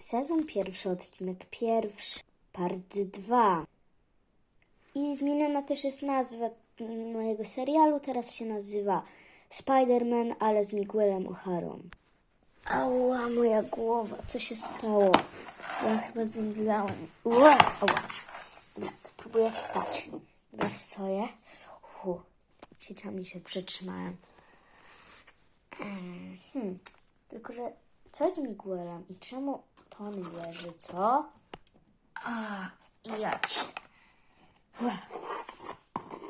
sezon pierwszy, odcinek pierwszy, part dwa. I zmieniona też jest nazwa mojego serialu. Teraz się nazywa Spider-Man, ale z Miguelem O'Harą. Ała, moja głowa, co się stało? Ja chyba zemdlałem. Ła, ała. Dobra, spróbuję wstać. Dobra, wstoję. Hu, sieciami się przytrzymałem. Em, Hmm, tylko że co z Miguelem i czemu to on leży, co? A, ja cię.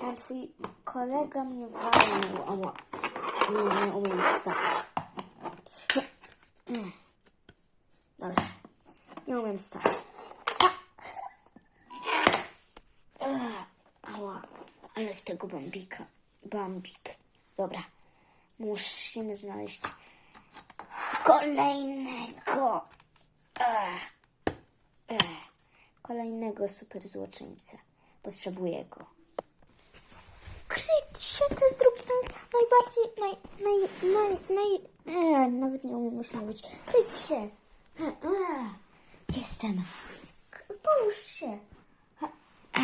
Ten twój kolega mnie walił. Ała. Nie, nie umiem stać. Dobra. Nie umiem stać. Co? Ała. Ale z tego bambika. Bambik. Dobra. Musimy znaleźć kolejnego. Kolejnego super złoczyńcę. Potrzebuję go. Krycie to jest drugi naj, najbardziej, naj, naj, naj, naj, e, nawet nie umiem już mówić. Krycie. E, Jestem. Połóż się. E, e,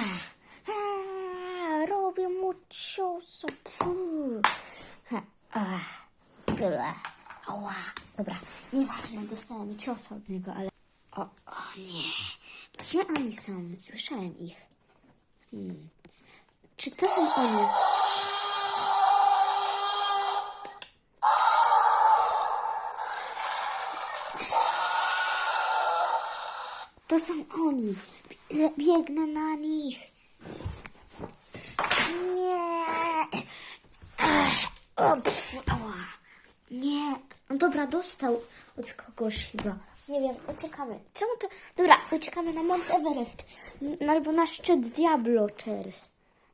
e, Robię mu ble. Ała. Dobra, nieważne, dostałem ciosa od niego, ale... O, o nie. Gdzie oni są? Słyszałem ich. Hmm. Czy to są oni? To są oni. Bie- Biegnę na nich. Nie. Ach, O. Nie. No dobra, dostał od kogoś chyba. Nie wiem, uciekamy. Czemu to... Dobra, uciekamy na Mount Everest. N- albo na szczyt Diablo Chairs.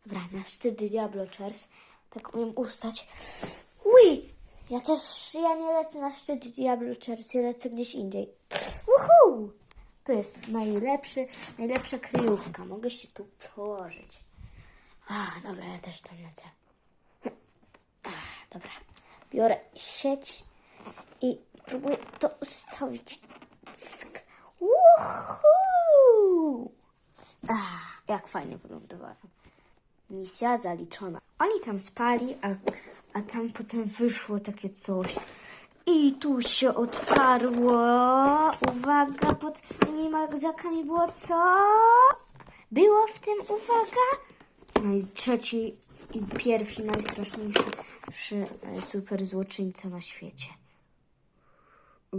Dobra, na szczyt Diablo Chairs. Tak umiem ustać. Ui! Ja też, ja nie lecę na szczyt Diablo Chairs, ja lecę gdzieś indziej. Woohoo! To jest najlepszy, najlepsza kryjówka. Mogę się tu położyć. A, dobra, ja też tam lecę. Ach, dobra. Biorę sieć i próbuję to ustawić. Woohoo! Ach, jak fajnie wylądowałem. Misja zaliczona. Oni tam spali, a, a tam potem wyszło takie coś. I tu się otwarło. Uwaga, pod tymi magazakami było co? Było w tym uwaga? No i trzeci i pierwszy najstraszniejszy szy- e, super złoczyńca na świecie. I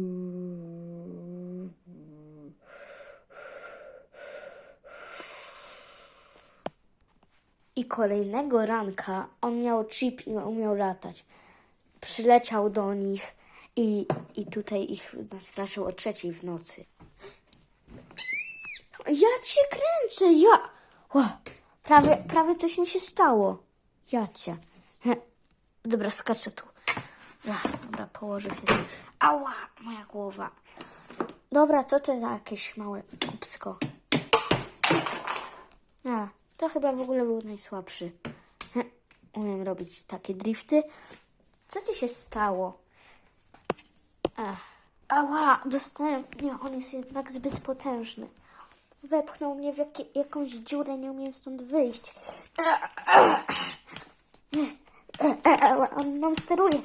kolejnego ranka on miał chip i umiał latać. Przyleciał do nich i, i tutaj ich nastraszył o trzeciej w nocy. Ja cię kręcę, ja! Ła, prawie, prawie coś mi się stało. Ja cię. Dobra, skaczę tu. Ja, dobra, położę się. Ała, moja głowa. Dobra, co to za jakieś małe kupsko? A, to chyba w ogóle był najsłabszy. Umiem robić takie drifty. Co ci się stało? Ach. Ała, dostałem. Nie, on jest jednak zbyt potężny. Wepchnął mnie w jakąś dziurę, nie umiem stąd wyjść. Ała, On nam steruje.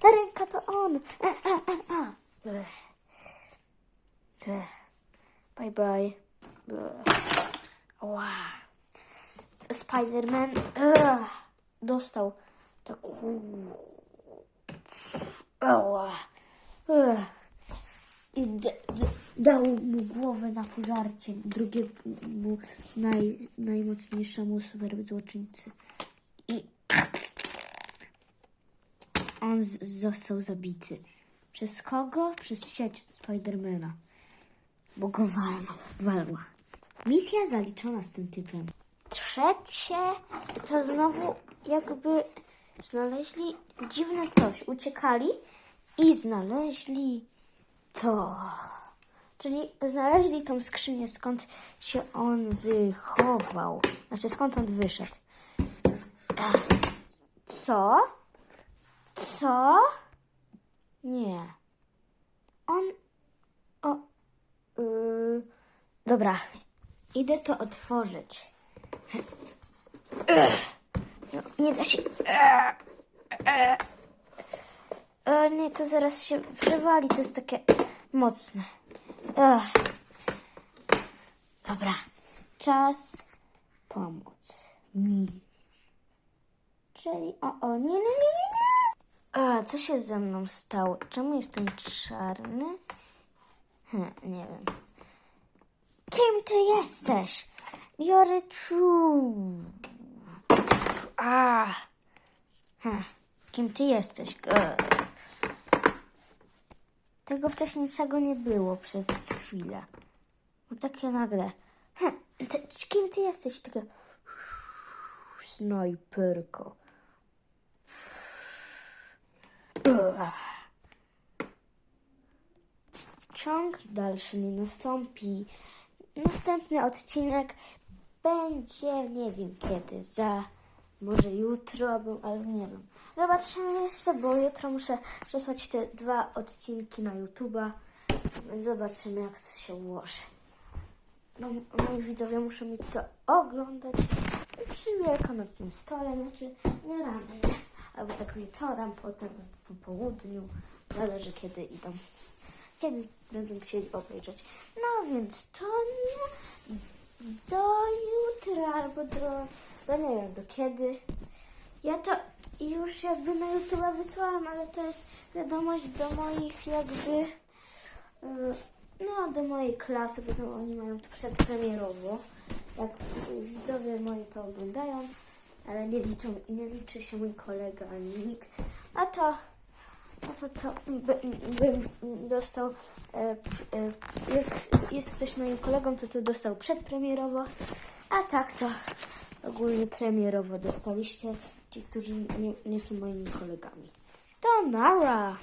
Ta ręka to on. Bye bye. Ała. Spider-Man dostał taką. Ała. I dał mu głowę na pożarcie drugiemu naj, najmocniejszemu super złoczyńcy. I on został zabity. Przez kogo? Przez sieć Spidermana. Bo go walno, walła. Misja zaliczona z tym typem. Trzecie to znowu jakby znaleźli dziwne coś. Uciekali i znaleźli to. Czyli znaleźli tą skrzynię, skąd się on wychował. Znaczy, skąd on wyszedł. Co? Co? Nie. On Dobra, idę to otworzyć. No, nie da się. E, nie, to zaraz się przewali, to jest takie mocne. Ech. Dobra, czas pomóc mi. Czyli, o, o, nie, nie, nie, nie. Co się ze mną stało? Czemu jestem czarny? Hm, nie wiem. Kim ty jesteś? Biorę czu. A. Hm, kim ty jesteś? G. Tego wcześniejszego nie było przez chwilę. Bo takie nagle. Hm, ty, kim ty jesteś? Takie. Snajperko. Ciąg dalszy nie nastąpi. Następny odcinek będzie nie wiem kiedy, za może jutro, albo, nie wiem. Zobaczymy jeszcze, bo jutro muszę przesłać te dwa odcinki na YouTube'a, zobaczymy jak to się ułoży. No, moi widzowie muszą mieć co oglądać przy wielkanocnym stole, znaczy rano, nie? Albo tak wieczorem, potem po południu, zależy kiedy idą, kiedy będą chcieli obejrzeć. No więc to do jutra albo do, do nie wiem do kiedy. Ja to już jakby na YouTube wysłałam, ale to jest wiadomość do moich jakby y, no do mojej klasy, bo tam oni mają to przedpremierowo. Jak widzowie moi to oglądają, ale nie, liczą, nie liczy się mój kolega ani nikt. A to, a to, to by, bym dostał, e, e, jest ktoś moim kolegą, to to dostał przedpremierowo, a tak to ogólnie premierowo dostaliście ci, którzy nie, nie są moimi kolegami. To nara!